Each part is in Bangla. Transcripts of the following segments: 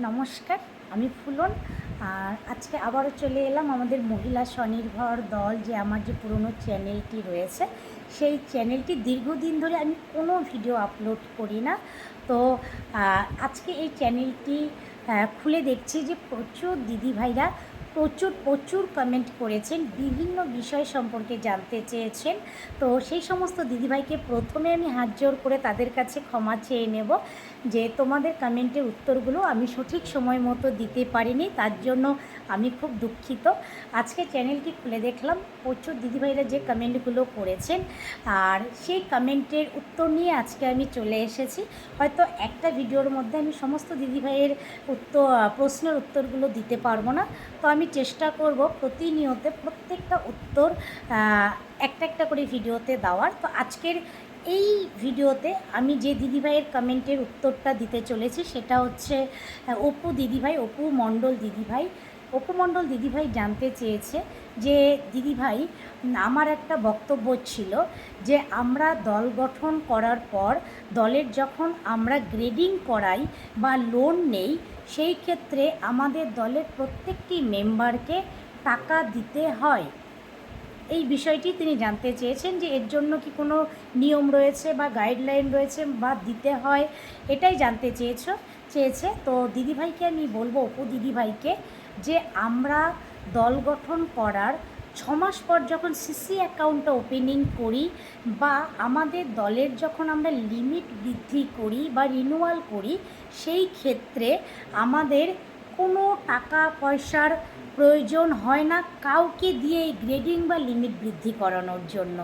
নমস্কার, আমি ফুলন। আর আজকে আবারও চলে এলাম আমাদের মহিলা স্বনির্ভর দল যে আমার যে পুরনো চ্যানেলটি রয়েছে, সেই চ্যানেলটি দীর্ঘদিন ধরে আমি কোনো ভিডিও আপলোড করি না। তো আজকে এই চ্যানেলটি খুলে দেখছি যে প্রচুর দিদিভাইরা প্রচুর প্রচুর কমেন্ট করেছেন, বিভিন্ন বিষয় সম্পর্কে জানতে চেয়েছেন। তো সেই সমস্ত দিদিভাইকে প্রথমে আমি হাত জোর করে তাদের কাছে ক্ষমা চেয়ে নেব। যে তোমাদের কমেন্টের উত্তরগুলো আমি সঠিক সময় মতো দিতে পারিনি, তার জন্য আমি খুব দুঃখিত। আজকে চ্যানেলটি খুলে দেখলাম, প্রচুর দিদিভাইরা যে কমেন্টগুলো করেছেন, আর সেই কমেন্টের উত্তর নিয়ে আজকে আমি চলে এসেছি। হয়তো একটা ভিডিওর মধ্যে আমি সমস্ত দিদিভাইয়ের উত্তর প্রশ্নের উত্তরগুলো দিতে পারব না। তো আমি চেষ্টা করব প্রতিনিয়ত প্রত্যেকটা উত্তর একটা একটা করে ভিডিওতে দেওয়ার। তো আজকের এই ভিডিওতে আমি যে দিদিভাইয়ের কমেন্টের উত্তরটা দিতে চলেছি, সেটা হচ্ছে অপু দিদিভাই, অপু মণ্ডল দিদিভাই। অপু মণ্ডল দিদিভাই জানতে চেয়েছে যে, দিদিভাই আমার একটা বক্তব্য ছিল যে, আমরা দল গঠন করার পর, দলের যখন আমরা গ্রেডিং করাই বা লোন নেই, সেই ক্ষেত্রে আমাদের দলের প্রত্যেকটি মেম্বারকে টাকা দিতে হয়। এই বিষয়টি তিনি জানতে চেয়েছেন যে এর জন্য কি কোনো নিয়ম রয়েছে বা গাইডলাইন রয়েছে বা দিতে হয়, এটাই জানতে চেয়েছ, চেয়েছে। তো দিদিভাইকে আমি বলব, অপু দিদিভাইকে, যে আমরা দল গঠন করার ছ মাস পর যখন সিসি অ্যাকাউন্টটা ওপেনিং করি বা আমাদের দলের যখন আমরা লিমিট বৃদ্ধি করি বা রিনুয়াল করি, সেই ক্ষেত্রে আমাদের কোনো টাকা পয়সার প্রয়োজন হয় না কাউকে দিয়ে এই গ্রেডিং বা লিমিট বৃদ্ধি করানোর জন্য।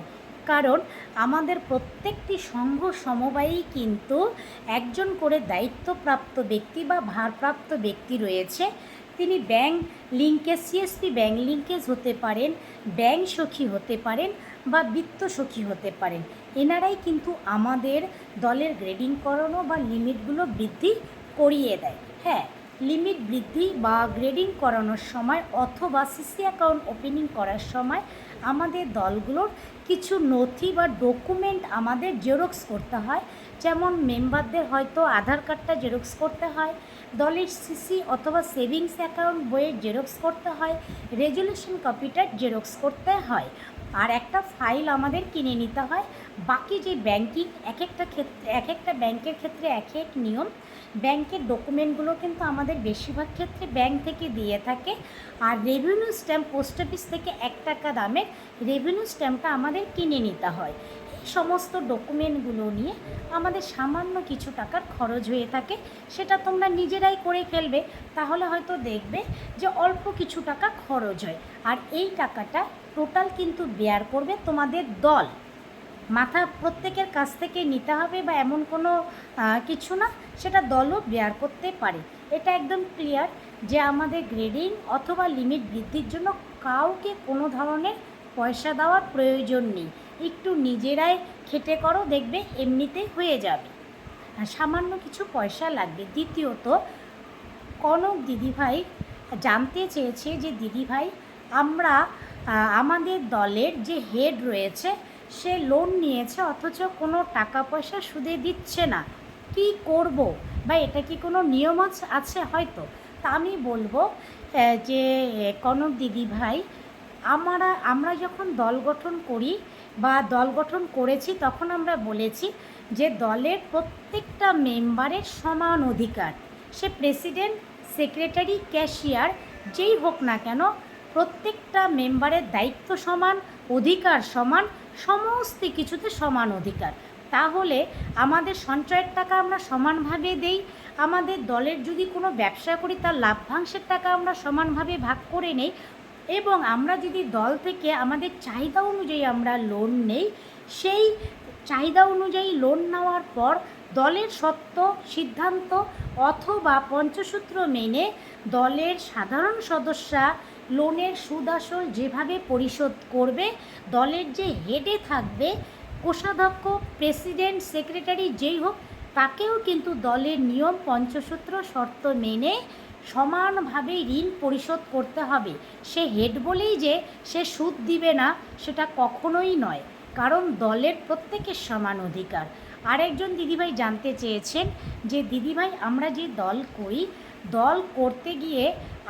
কারণ আমাদের প্রত্যেকটি সংঘ সমবায়ই কিন্তু একজন করে দায়িত্বপ্রাপ্ত ব্যক্তি বা ভারপ্রাপ্ত ব্যক্তি রয়েছে। তিনি bank linkage CSP bank linkage হতে পারেন ব্যাংক সখী হতে পারেন বা বিত্ত সখী হতে পারেন। এনারাই কিন্তু আমাদের দলের গ্রেডিং করানো বা লিমিটগুলো বৃদ্ধি করিয়ে দেয়। হ্যাঁ লিমিট বৃদ্ধি বা গ্রেডিং করানোর সময় অথবা সিসি অ্যাকাউন্ট ওপেনিং করার সময় আমাদের দলগুলোর কিছু নথি বা ডকুমেন্ট আমাদের জেরক্স করতে হয়। যেমন মেম্বারদের হয়তো আধার কার্ডটা জেরক্স করতে হয়, দলের সিসি অথবা সেভিংস অ্যাকাউন্ট বইয়ের জেরক্স করতে হয়, রেজুলেশন কপিটার জেরক্স করতে হয়। আর একটা ফাইল আমাদের কিনে নিতে হয়। বাকি যে ব্যাংকিং এক একটা ক্ষেত্রে, এক একটা ব্যাংকের ক্ষেত্রে এক এক নিয়ম। ব্যাংকের ডকুমেন্টগুলো কিন্তু আমাদের বেশিরভাগ ক্ষেত্রে ব্যাংক থেকে দিয়ে থাকে। আর রেভিনিউ স্ট্যাম্প পোস্ট অফিস থেকে এক টাকা দামের রেভিনিউ স্ট্যাম্পটা আমাদের কিনে নিতে হয়। সমস্ত ডকুমেন্টগুলো নিয়ে আমাদের সামান্য কিছু টাকার খরচ হয়ে থাকে, সেটা তোমরা নিজেরাই করে ফেলবে, তাহলে হয়তো দেখবে যে অল্প কিছু টাকা খরচ হয়। আর এই টাকাটা টোটাল কিন্তু বেয়ার করবে তোমাদের দল। মাথা প্রত্যেকের কাছ থেকে নিতে হবে বা এমন কোনো কিছু না, সেটা দলও বেয়ার করতে পারে। এটা একদম ক্লিয়ার যে আমাদের গ্রেডিং অথবা লিমিট বৃদ্ধির জন্য কাউকে কোনো ধরনের পয়সা দেওয়ার প্রয়োজন নেই। একটু নিজেরাই খেটে করো, দেখবে এমনিতেই হয়ে যাবে। আর সামান্য কিছু পয়সা লাগবে। দ্বিতীয়ত, কনক দিদিভাই জানতে চেয়েছে যে, দিদিভাই, আমরা আমাদের দলের যে হেড রয়েছে, সে লোন নিয়েছে, অথচ কোনো টাকা পয়সা সুদে দিচ্ছে না। কি করব? বা এটা কি কোনো নিয়ম আছে- হয়তো? তা আমি বলব যে কনক দিদিভাই আমরা আমরা যখন দল গঠন করি বা দল গঠন করেছি, তখন আমরা বলেছি যে দলের প্রত্যেকটা মেম্বারের সমান অধিকার। সে প্রেসিডেন্ট, সেক্রেটারি, ক্যাশিয়ার, যেই হোক না কেন, প্রত্যেকটা মেম্বারের দায়িত্ব সমান, অধিকার সমান, সমস্ত কিছুতে সমান অধিকার। তাহলে আমাদের সঞ্চয়ের টাকা আমরা সমানভাবে দেই, আমাদের দলের যদি কোনো ব্যবসা করি, তার লাভ্যাংশের টাকা আমরা সমানভাবে ভাগ করে নেই এবং আমরা যদি দল থেকে আমাদের চাহিদা অনুযায়ী আমরা লোন নেই, সেই চাহিদা অনুযায়ী লোন নেওয়ার পর দলের সত্য সিদ্ধান্ত অথবা পঞ্চসূত্র মেনে দলের সাধারণ সদস্যরা লোনের সুদ আসল যেভাবে পরিশোধ করবে, দলের যে হেডে থাকবে, কোষাধ্যক্ষ প্রেসিডেন্ট সেক্রেটারি যেই হোক, তাকেও কিন্তু দলের নিয়ম পঞ্চসূত্র শর্ত মেনে সমানভাবে ঋণ পরিশোধ করতে হবে। সে হেড বলেই যে সে সুদ দিবে না, সেটা কখনোই নয়, কারণ দলের প্রত্যেকের সমান অধিকার। আরেকজন দিদিভাই জানতে চেয়েছেন যে, দিদিভাই, আমরা যে দল করি, দল করতে গিয়ে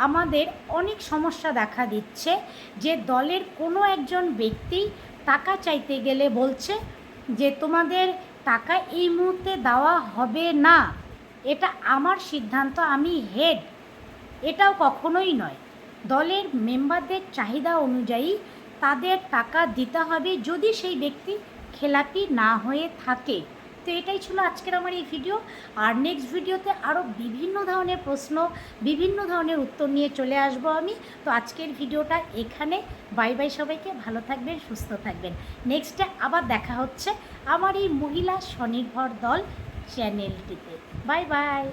আমাদের অনেক সমস্যা দেখা দিচ্ছে। যে দলের কোনো একজন ব্যক্তি টাকা চাইতে গেলে বলছে যে, তোমাদের টাকা এই মুহূর্তে দেওয়া হবে না। এটা আমার সিদ্ধান্ত, আমি হেড এটাও কখনোই নয়। দলের মেম্বারদের চাহিদা অনুযায়ী তাদের টাকা দিতে হবে যদি সেই ব্যক্তি খেলাপি না হয়ে থাকে। তো এটাই ছিল আজকের আমার এই ভিডিও। আর নেক্সট ভিডিওতে আরও বিভিন্ন ধরনের প্রশ্ন, বিভিন্ন ধরনের উত্তর নিয়ে চলে আসব আমি। তো আজকের ভিডিওটা এখানে। বাই বাই সবাইকে, ভালো থাকবেন, সুস্থ থাকবেন। নেক্সটে আবার দেখা হচ্ছে আমার এই মহিলা স্বনির্ভর দল চ্যানেলটিতে। Bye bye.